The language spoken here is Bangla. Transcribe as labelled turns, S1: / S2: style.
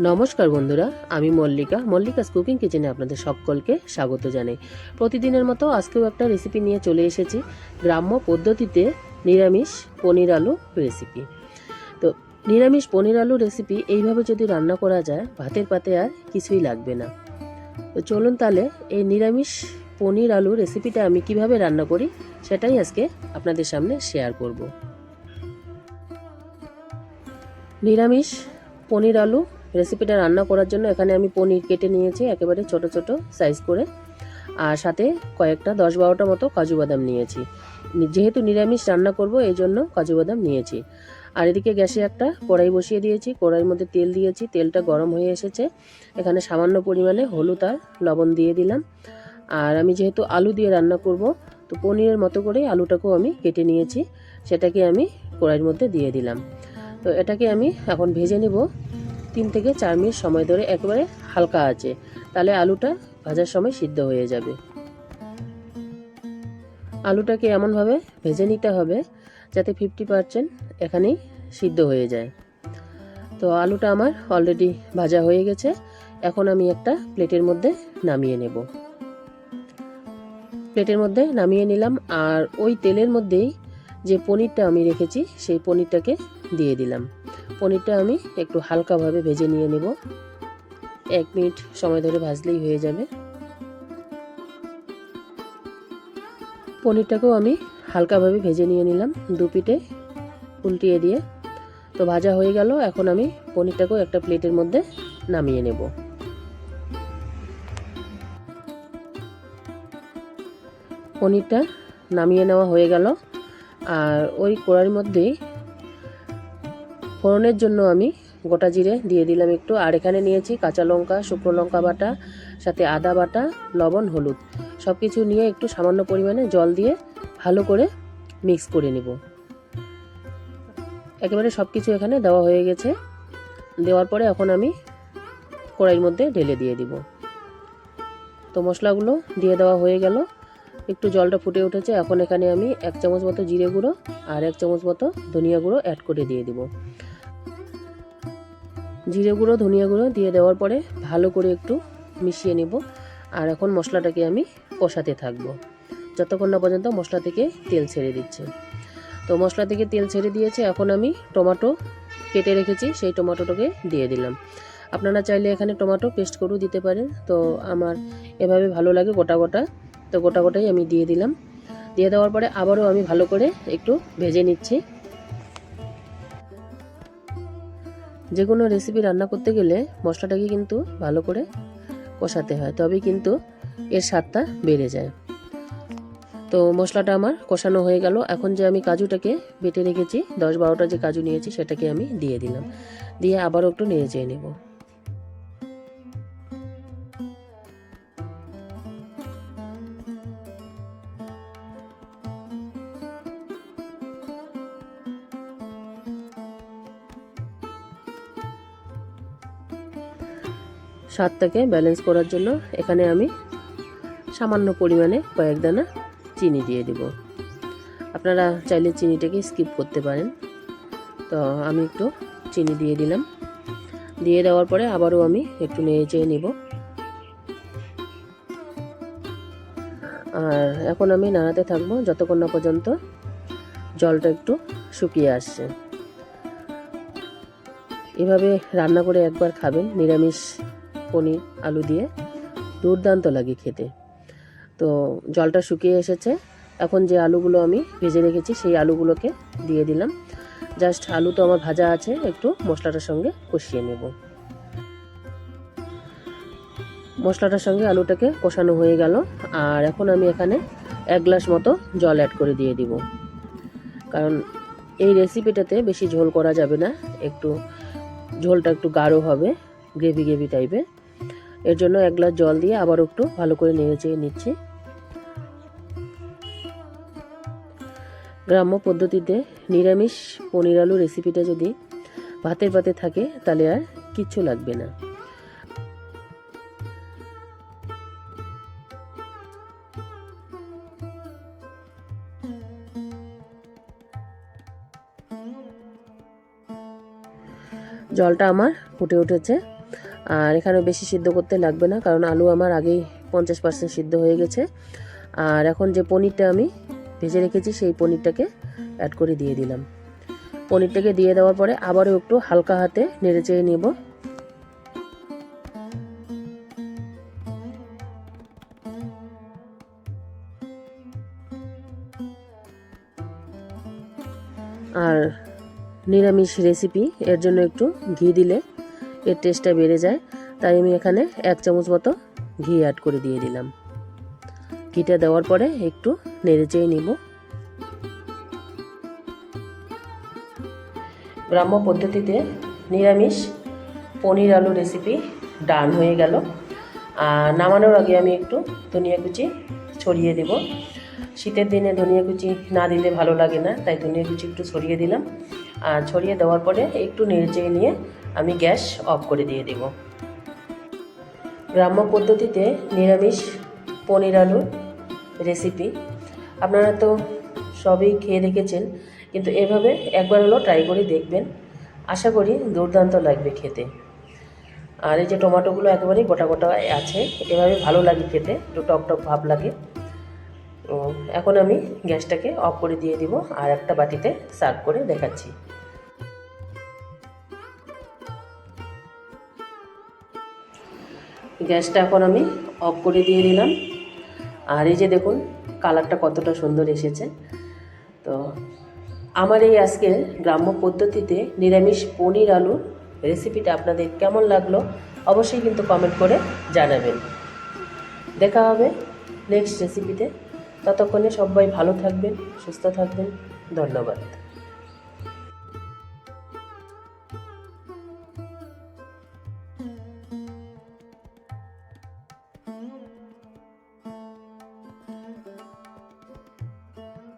S1: নমস্কার বন্ধুরা, আমি মল্লিকা। মল্লিকাস কুকিং কিচেনে আপনাদের সকলকে স্বাগত জানাই। প্রতিদিনের মতো আজকেও একটা রেসিপি নিয়ে চলে এসেছি, গ্রাম্য পদ্ধতিতে নিরামিষ পনির আলু রেসিপি তো, নিরামিষ পনির আলু রেসিপি এইভাবে যদি রান্না করা যায়, ভাতের পাতে আর কিছুই লাগবে না। তো, চলুন তাহলে এই নিরামিষ পনির আলু রেসিপিটা আমি কীভাবে রান্না করি, সেটাই আজকে আপনাদের সামনে শেয়ার করব। নিরামিষ পনির আলু রেসিপিটা রান্না করার জন্য এখানে আমি পনির কেটে নিয়েছি একেবারে ছোট ছোট সাইজ করে। আর সাথে কয়েকটা দশ বারোটা মতো কাজু বাদাম নিয়েছি। যেহেতু নিরামিষ রান্না করব, এই জন্য কাজু বাদাম নিয়েছি। আর এদিকে গ্যাসে একটা কড়াই বসিয়ে দিয়েছি। কড়াইয়ের মধ্যে তেল দিয়েছি। তেলটা গরম হয়ে এসেছে। এখানে সামান্য পরিমাণে হলুদ আর লবণ দিয়ে দিলাম। আর আমি যেহেতু আলু দিয়ে রান্না করব, তো পনিরের মতো করেই আলুটাকেও আমি কেটে নিয়েছি। সেটাকে আমি কড়াইয়ের মধ্যে দিয়ে দিলাম। তো এটাকে আমি এখন ভেজে নেব। তিন থেকে চার মিনিট সময় ধরে একেবারে হালকা আছে, তাহলে আলুটা ভাজার সময় সিদ্ধ হয়ে যাবে। আলুটাকে এমনভাবে ভেজে নিতে হবে যাতে ফিফটি পারসেন্ট এখানেই সিদ্ধ হয়ে যায়। তো আলুটা আমার অলরেডি ভাজা হয়ে গেছে, এখন আমি একটা প্লেটের মধ্যে নামিয়ে নেব। প্লেটের মধ্যে নামিয়ে নিলাম, আর ওই তেলের মধ্যেই যে পনিরটা আমি রেখেছি, সেই পনিরটাকে দিয়ে দিলাম। পনিরটা আমি একটু হালকাভাবে ভেজে নিয়ে নেব। এক মিনিট সময় ধরে ভাজলেই হয়ে যাবে। পনিরটাকেও আমি হালকাভাবে ভেজে নিয়ে নিলাম দু পিঠে উল্টিয়ে দিয়ে। তো ভাজা হয়ে গেল, এখন আমি পনিরটাকেও একটা প্লেটের মধ্যে নামিয়ে নেব। পনিরটা নামিয়ে নেওয়া হয়ে গেল। আর ওই কড়াইয়ের মধ্যেই ফোড়নের জন্য আমি গোটা জিরে দিয়ে দিলাম একটু। আর এখানে নিয়েছি কাঁচা লঙ্কা, শুকনো লঙ্কা বাটা, সাথে আদা বাটা, লবণ, হলুদ। সব কিছু নিয়ে একটু সামান্য পরিমাণে জল দিয়ে ভালো করে মিক্স করে নেব। একেবারে সব কিছু এখানে দেওয়া হয়ে গেছে। দেওয়ার পরে এখন আমি কড়াইয়ের মধ্যে ঢেলে দিয়ে দিব। তো মশলাগুলো দিয়ে দেওয়া হয়ে গেল। একটু জলটা ফুটে উঠেছে। এখন এখানে আমি এক চামচ মতো জিরে গুঁড়ো আর এক চামচ মতো ধনিয়া গুঁড়ো অ্যাড করে দিয়ে দিব। জিরে গুঁড়ো, ধনিয়া গুঁড়ো দিয়ে দেওয়ার পরে ভালো করে একটু মিশিয়ে নেব। আর এখন মশলাটাকে আমি কষাতে থাকব। যতক্ষণ না পর্যন্ত মশলা থেকে তেল ছেড়ে দিচ্ছে। তো মশলা থেকে তেল ছেড়ে দিয়েছে, এখন আমি টমেটো কেটে রেখেছি, সেই টমেটোটাকে দিয়ে দিলাম। আপনারা চাইলে এখানে টমেটো পেস্ট করেও দিতে পারেন। তো আমার এভাবে ভালো লাগে গোটা গোটা। তো গোটা গোটাই আমি দিয়ে দিলাম। দিয়ে দেওয়ার পরে আবারও আমি ভালো করে একটু ভেজে নিচ্ছি। যে কোনো রেসিপি রান্না করতে গেলে মশলাটাকে কিন্তু ভালো করে কষাতে হয় তবে কিন্তু এর স্বাদটা বেড়ে যায়। তো মশলাটা আমার কষানো হয়ে গেল। এখন যে আমি কাজুটাকে বেটে রেখেছি, দশ বারোটা যে কাজু নিয়েছি, সেটাকে আমি দিয়ে দিলাম। দিয়ে আবারও একটু নিয়ে চেয়ে নেব। স্বাদটাকে ব্যালেন্স করার জন্য এখানে আমি সামান্য পরিমাণে কয়েক দানা চিনি দিয়ে দিব। আপনারা চাইলে চিনিটাকে স্কিপ করতে পারেন। তো আমি একটু চিনি দিয়ে দিলাম। দিয়ে দেওয়ার পরে আবারও আমি একটু নেড়ে চেয়ে নিব। আর এখন আমি নাড়াতে থাকব যতক্ষণ না পর্যন্ত জলটা একটু শুকিয়ে আসছে। এভাবে রান্না করে একবার খাবেন, নিরামিষ পনির, আলু দিয়ে দুর্দান্ত লাগে খেতে। তো জলটা শুকিয়ে এসেছে। এখন যে আলুগুলো আমি ভেজে রেখেছি, সেই আলুগুলোকে দিয়ে দিলাম। জাস্ট আলু তো আমার ভাজা আছে, একটু মশলাটার সঙ্গে কষিয়ে নেব। মশলাটার সঙ্গে আলুটাকে কষানো হয়ে গেল। আর এখন আমি এখানে এক গ্লাস মতো জল অ্যাড করে দিয়ে দিব। কারণ এই রেসিপিটাতে বেশি ঝোল করা যাবে না। একটু ঝোলটা একটু গাঢ় হবে গ্রেভি গ্রেভি টাইপের এর জন্য এক গ্লাস জল দিয়ে আবার একটু ভালো করে নেড়ে নিচ্ছি। গ্রাম্য পদ্ধতিতে নিরামিষ পনির আলু রেসিপিটা যদি ভাতের পাতে থাকে, তাহলে আর কিচ্ছু লাগবে না। জলটা আমার ফুটে উঠেছে। আর এখানে বেশি সিদ্ধ করতে লাগবে না, কারণ আলু আমার আগেই পঞ্চাশ পার্সেন্ট সিদ্ধ হয়ে গেছে। আর এখন যে পনিরটা আমি ভেজে রেখেছি, সেই পনিরটাকে অ্যাড করে দিয়ে দিলাম। পনিরটাকে দিয়ে দেওয়ার পরে আবারও একটু হালকা হাতে নেড়ে চেয়ে নেব। আর নিরামিষ রেসিপি এর জন্য একটু ঘি দিলে এর টেস্টটা বেড়ে যায়, তাই আমি এখানে এক চামচ মতো ঘি অ্যাড করে দিয়ে দিলাম। ঘিটা দেওয়ার পরে একটু নেড়ে চেয়ে নিব। গ্রাম্য পদ্ধতিতে নিরামিষ পনির আলু রেসিপি ডান হয়ে গেল। আর নামানোর আগে আমি একটু ধনিয়া কুচি ছড়িয়ে দেব। শীতের দিনে ধনিয়া কুচি না দিলে ভালো লাগে না, তাই ধনিয়া কুচি একটু ছড়িয়ে দিলাম। আর ছড়িয়ে দেওয়ার পরে একটু নেড়ে চেয়ে নিয়ে আমি গ্যাস অফ করে দিয়ে দেব। গ্রাম্য পদ্ধতিতে নিরামিষ পনির আলু রেসিপি আপনারা তো সবই খেয়ে দেখেছেন, কিন্তু এভাবে একবার হলো ট্রাই করে দেখবেন। আশা করি দুর্দান্ত লাগবে খেতে। আর এই যে টমেটোগুলো একেবারেই গোটা গোটা আছে, এভাবে ভালো লাগে খেতে, একটু টক টক ভাব লাগে। এখন আমি গ্যাসটাকে অফ করে দিয়ে দিব আর একটা বাটিতে সার্ভ করে দেখাচ্ছি। গ্যাসটা এখন আমি অফ করে দিয়ে দিলাম। আর এই যে দেখুন, কালারটা কতটা সুন্দর এসেছে। তো আমার এই আজকের গ্রাম্য পদ্ধতিতে নিরামিষ পনির আলু রেসিপিটা আপনাদের কেমন লাগল অবশ্যই কিন্তু কমেন্ট করে জানাবেন। দেখা হবে নেক্সট রেসিপিতে ততক্ষণে সবাই ভালো থাকবেন, সুস্থ থাকবেন। ধন্যবাদ।